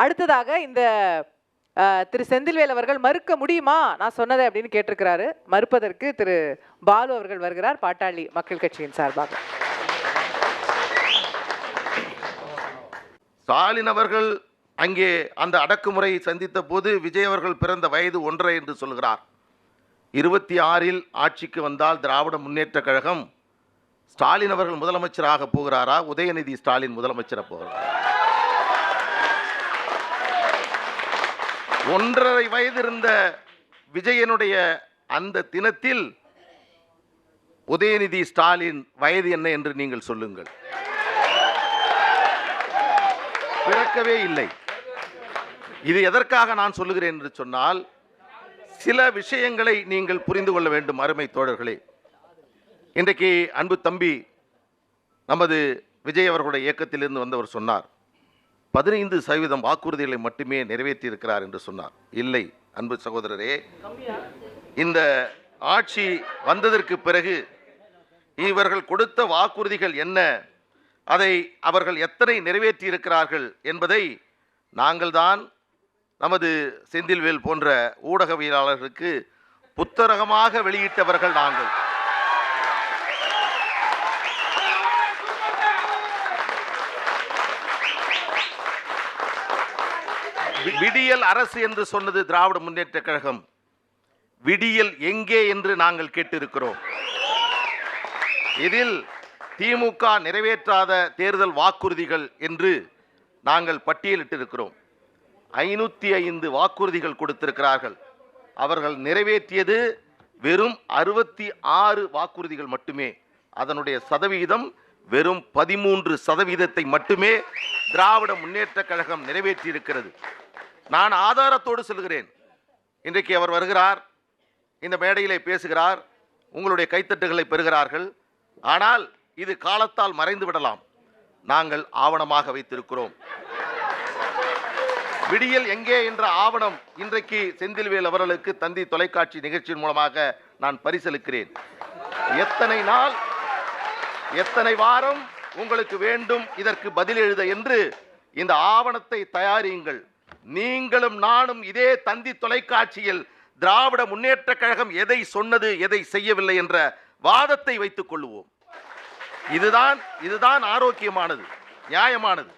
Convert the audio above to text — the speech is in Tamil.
அடுத்ததாக இந்த திரு செந்தில்வேல் அவர்கள் மறுக்க முடியுமா? நான் சொன்னதை அப்படின்னு கேட்டிருக்கிறாரு. மறுப்பதற்கு திரு பாலு அவர்கள் வருகிறார் பாட்டாளி மக்கள் கட்சியின் சார்பாக. ஸ்டாலின் அவர்கள் அங்கே அந்த அடக்குமுறையை சந்தித்த போது விஜய் அவர்கள் பிறந்த வயது ஒன்றரை என்று சொல்கிறார். இருபத்தி ஆறில் ஆட்சிக்கு வந்தால் திராவிட முன்னேற்ற கழகம் ஸ்டாலின் அவர்கள் முதலமைச்சராக போகிறாரா? உதயநிதி ஸ்டாலின் முதலமைச்சராக போகிறாரா? ஒன்றரை வயது இருந்த விஜயனுடைய அந்த தினத்தில் உதயநிதி ஸ்டாலின் வயது என்ன என்று நீங்கள் சொல்லுங்கள். பிறக்கவே இல்லை. இது எதற்காக நான் சொல்லுகிறேன் என்று சொன்னால் சில விஷயங்களை நீங்கள் புரிந்து கொள்ள வேண்டும் அருமை தோழர்களே. இன்றைக்கு அன்பு தம்பி நமது விஜய் அவர்களுடைய இயக்கத்திலிருந்து வந்தவர் சொன்னார். பதினைந்து சதவீதம் வாக்குறுதிகளை மட்டுமே நிறைவேற்றியிருக்கிறார் என்று சொன்னார். இல்லை அன்பு சகோதரரே இந்த ஆட்சி வந்ததற்கு பிறகு இவர்கள் கொடுத்த வாக்குறுதிகள் என்ன? அதை அவர்கள் எத்தனை நிறைவேற்றியிருக்கிறார்கள் என்பதை நாங்கள்தான் நமது செந்தில்வேல் போன்ற ஊடகவியலாளர்களுக்கு புத்தரகமாக வெளியிட்டவர்கள் நாங்கள். விடியல் அரசு என்று சொன்னது திராவிட முன்னேற்ற கழகம். விடியல் எங்கே என்று நாங்கள் கேட்டிருக்கிறோம். இதில் திமுக நிறைவேற்றாத தேர்தல் வாக்குறுதிகள் என்று நாங்கள் பட்டியலிட்டிருக்கிறோம். ஐநூற்றி ஐந்து வாக்குறுதிகள் கொடுத்திருக்கிறார்கள். அவர்கள் நிறைவேற்றியது வெறும் அறுபத்தி ஆறு வாக்குறுதிகள் மட்டுமே. அதனுடைய சதவிகிதம் வெறும் பதிமூன்று சதவீதத்தை மட்டுமே திராவிட முன்னேற்ற கழகம் நிறைவேற்றியிருக்கிறது. நான் ஆதாரத்தோடு செல்கிறேன். இன்றைக்கு அவர் வருகிறார் இந்த மேடையிலே பேசுகிறார் உங்களுடைய கைத்தட்டுகளை பெறுகிறார்கள். ஆனால் இது காலத்தால் மறைந்து விடலாம். நாங்கள் ஆவணமாக வைத்திருக்கிறோம். விடியல் எங்கே என்ற ஆவணம் இன்றைக்கு செந்தில்வேல் அவர்களுக்கு தந்தி தொலைக்காட்சி நிகழ்ச்சியின் மூலமாக நான் பரிசளிக்கிறேன். எத்தனை நாள் எத்தனை வாரம் உங்களுக்கு வேண்டும் இதற்கு பதில் எழுத என்று இந்த ஆவணத்தை தயாரியுங்கள். நீங்களும் நானும் இதே தந்தி தொலைக்காட்சியில் திராவிட முன்னேற்ற கழகம் எதை சொன்னது எதை செய்யவில்லை என்ற வாதத்தை வைத்துக் கொள்வோம் இதுதான் இதுதான் ஆரோக்கியமானது நியாயமானது.